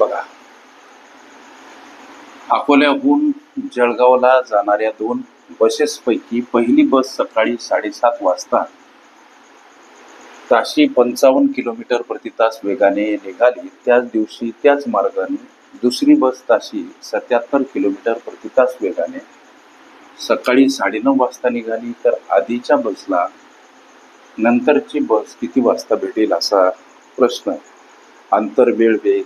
बघा. अकोल्याहून जळगावला जाणाऱ्या दोन बसेसपैकी पहिली बस सकाळी साडेसात वाजता ताशी पंचावन्न किलोमीटर प्रति तास वेगाने निघाली. त्याच दिवशी त्याच मार्गाने दुसरी बस ताशी सत्याहत्तर किलोमीटर प्रति तास वेगाने सकाळी साडेनऊ वाजता निघाली. तर आधीच्या बसला नंतरची बस किती वाजता भेटेल असा प्रश्न. आंतरवेळ वेग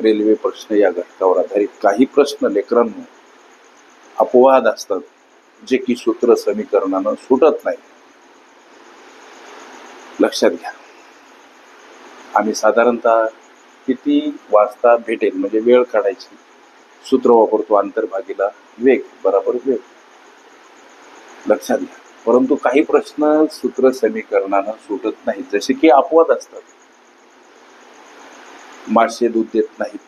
रेल्वे प्रश्न या घटकावर आधारित काही प्रश्न लेकरांना अपवाद असतात जे की सूत्र समीकरणानं सुटत नाही. लक्षात घ्या. आम्ही साधारणतः किती वाजता भेटेल? म्हणजे वेळ काढायची. सूत्र वापरतो आंतरभागीला वेग बरोबर वेग. लक्षात घ्या. परंतु काही प्रश्न सूत्र समीकरणानं सुटत नाही जसे की अपवाद असतात. मासे दूध देत नाहीत.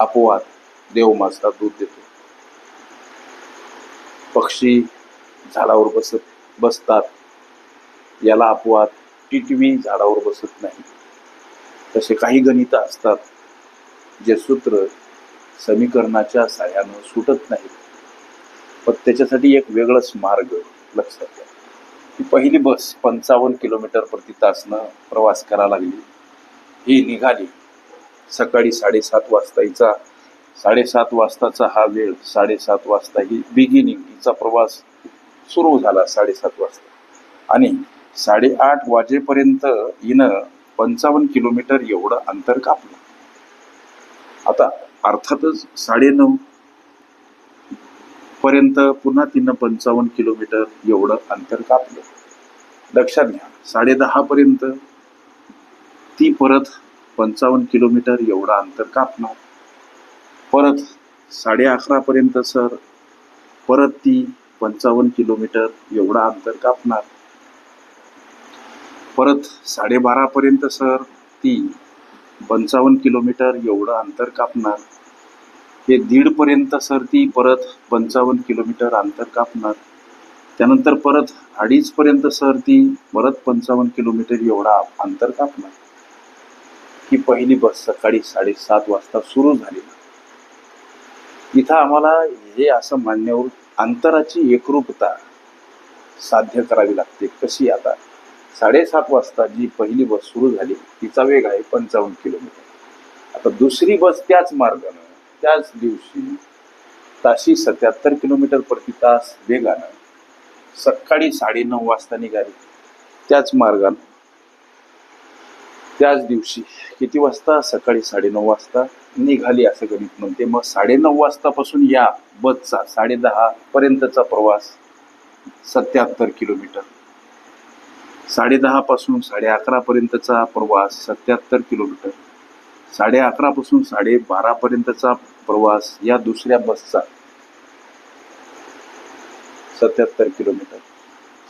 अपवाद. देव मासा दूध देतो. पक्षी झाडावर बसत बसतात. याला अपवाद. टिटवी झाडावर बसत नाही. तसे काही गणित असतात जे सूत्र समीकरणाच्या साह्यानं सुटत नाहीत. पण त्याच्यासाठी एक वेगळंच मार्ग लक्षात घ्या. ही पहिली बस पंचावन्न किलोमीटर प्रति तासनं प्रवास करायला लागली. ही निघाली. सकाळी साडेसात वाजता हिचा साडेसात वाजताचा हा वेळ साडेसात वाजता ही बिगिनिंग हिचा प्रवास सुरू झाला साडेसात वाजता. आणि साडेआठ वाजेपर्यंत हिनं पंचावन्न किलोमीटर एवढं अंतर कापलं. आता अर्थातच साडेनऊ पर्यंत पुन्हा तिनं पंचावन्न किलोमीटर एवढं अंतर कापलं. लक्षात घ्या साडे पर्यंत ती परत पंचावन्न किलोमीटर एवढं अंतर कापणार. परत साडे अकरापर्यंत सर परत ती पंचावन्न किलोमीटर एवढा अंतर कापणार. परत साडेबारापर्यंत सर ती पंचावन्न किलोमीटर एवढं अंतर कापणार. हे दीडपर्यंत सर ती परत पंचावन्न किलोमीटर अंतर कापणार. त्यानंतर परत अडीचपर्यंत सर ती परत पंचावन्न किलोमीटर एवढा अंतर कापणार. ही पहिली बस सकाळी साडेसात वाजता सुरू झाली. इथं आम्हाला हे असं मान्य होऊन अंतराची एकरूपता साध्य करावी लागते. कशी आता? साडेसात वाजता जी पहिली बस सुरू झाली तिचा वेग आहे पंचावन्न किलोमीटर. आता दुसरी बस त्याच मार्गानं त्याच दिवशी ताशी सत्याहत्तर किलोमीटर प्रति तास वेगानं सकाळी साडेनऊ वाजता निघाली. त्याच मार्गानं त्याच दिवशी किती वाजता? सकाळी साडेनऊ वाजता निघाली असं गणित म्हणते. मग साडेनऊ वाजतापासून या बसचा साडेदहा पर्यंतचा प्रवास सत्याहत्तर किलोमीटर. साडेदहापासून साडे अकरापर्यंतचा प्रवास सत्याहत्तर किलोमीटर. साडे अकरापासून साडे बारापर्यंतचा प्रवास या दुसऱ्या बसचा सत्याहत्तर किलोमीटर.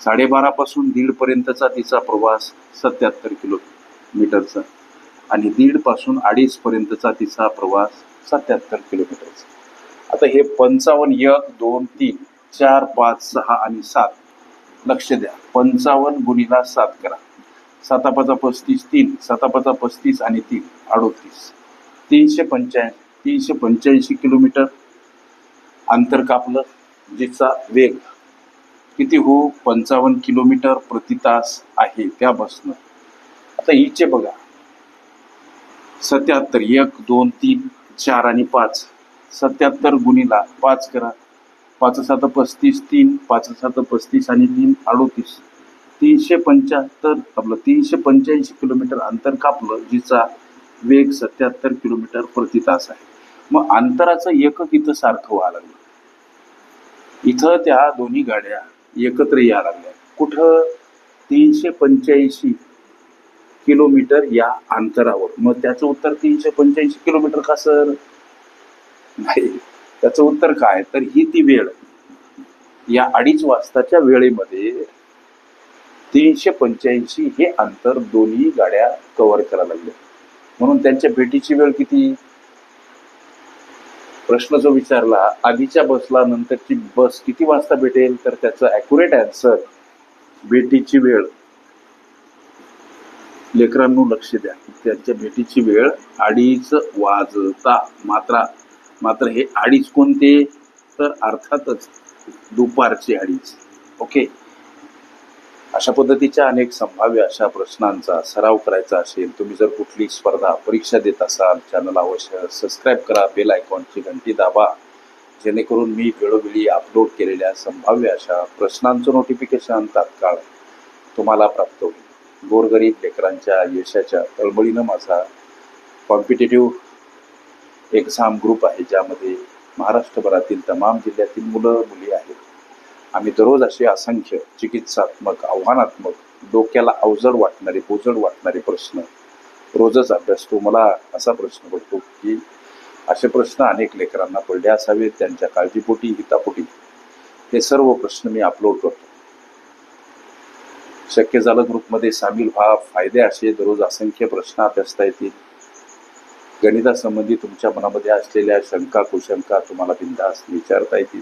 साडेबारापासून दीडपर्यंतचा तिचा प्रवास सत्याहत्तर मीटरचा. आणि दीडपासून अडीचपर्यंतचा तिचा प्रवास सत्याहत्तर किलोमीटरचा. आता हे पंचावन्न एक दोन तीन चार पाच सहा आणि सात लक्ष द्या. पंचावन्न गुणीला सात करा. सातापाचा पस्तीस तीन सातापाचा पस्तीस आणि तीन अडोतीस. तीनशे पंच्याऐंशी तीनशे पंच्याऐंशी किलोमीटर अंतर कापलं जिचा वेग किती हो? पंचावन्न किलोमीटर प्रति तास आहे. त्यापासून आता हिचे बघा. सत्याहत्तर एक दोन तीन चार आणि पाच. सत्याहत्तर गुणीला पाच करा. पाच सात पस्तीस तीन. पाच सात पस्तीस आणि तीन अडोतीस. तीनशे पंच्याहत्तर आपलं तीनशे पंच्याऐंशी किलोमीटर अंतर कापलं जिचा वेग सत्याहत्तर किलोमीटर प्रति तास आहे. मग अंतराचं एकक इथं सारखं व्हायला लागलं. इथं त्या दोन्ही गाड्या एकत्र या लागल्या. कुठं? तीनशे पंच्याऐंशी किलोमीटर या अंतरावर. मग त्याचं उत्तर तीनशे पंच्याऐंशी किलोमीटर का सर? नाही. त्याचं उत्तर काय? तर ही ती वेळ. या अडीच वाजताच्या वेळेमध्ये तीनशे पंच्याऐंशी हे अंतर दोन्ही गाड्या कव्हर करायला लागल्या म्हणून त्यांच्या भेटीची वेळ किती? प्रश्न जो विचारला आधीच्या बसला नंतरची बस किती वाजता भेटेल? तर त्याचं ॲक्युरेट आन्सर भेटीची वेळ. लेकरांनो लक्ष द्या. त्यांच्या भेटीची वेळ अडीच वाजता मात्रा मात्र हे अडीच कोणते? तर अर्थातच दुपारचे अडीच. ओके? अशा पद्धतीच्या अनेक संभाव्य अशा प्रश्नांचा सराव करायचा असेल तुम्ही जर कुठली स्पर्धा परीक्षा देत असाल चॅनल अवश्य सबस्क्राईब करा बेल आयकॉनची घंटी दाबा. जेणेकरून मी वेळोवेळी अपलोड केलेल्या संभाव्य अशा प्रश्नांचं नोटिफिकेशन तात्काळ तुम्हाला प्राप्त होईल. गोरगरीब लेकरांच्या यशाच्या तळमळीनं माझा कॉम्पिटेटिव्ह एक्झाम ग्रुप आहे ज्यामध्ये महाराष्ट्रभरातील तमाम जिल्ह्यातील मुलं मुली आहेत. आम्ही दररोज असे असंख्य चिकित्सात्मक आव्हानात्मक डोक्याला अवजड वाटणारे बोजड वाटणारे प्रश्न रोजच अभ्यासतो मला असा प्रश्न पडतो की असे प्रश्न अनेक लेकरांना पडले असावेत त्यांच्या काळजीपोटी हितापोटी. हे सर्व प्रश्न मी अपलोड करतो. शक्य झालं ग्रुपमध्ये सामील व्हा. फायदे असे दररोज असंख्य प्रश्न अभ्यासता येतील. गणितासंबंधी तुमच्या मनामध्ये असलेल्या शंका कुशंका तुम्हाला बिंदास विचारता येतील.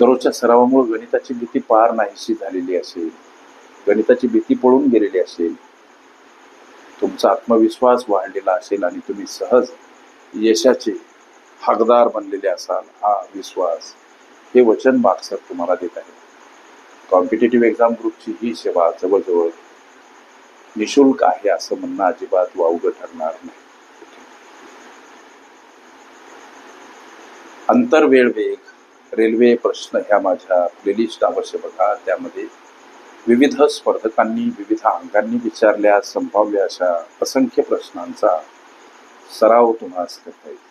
दररोजच्या सरावामुळे गणिताची भीती पार नाहीशी झालेली असेल. गणिताची भीती पळून गेलेली असेल. तुमचा आत्मविश्वास वाढलेला असेल आणि तुम्ही सहज यशाचे हकदार बनलेले असाल. हा विश्वास हे वचन मागसर तुम्हाला देत आहे. कॉम्पिटेटिव्ह एक्झाम ग्रुपची ही सेवा जवळजवळ निशुल्क आहे असं म्हणणं अजिबात वावगं ठरणार नाही. अंतरवेळ वेग रेल्वे प्रश्न ह्या माझ्या प्लेलिस्ट अवश्य बघा. त्यामध्ये विविध स्पर्धकांनी विविध अंगांनी विचारल्या संभाव्य अशा असंख्य प्रश्नांचा सराव तुम्हाला करता येईल.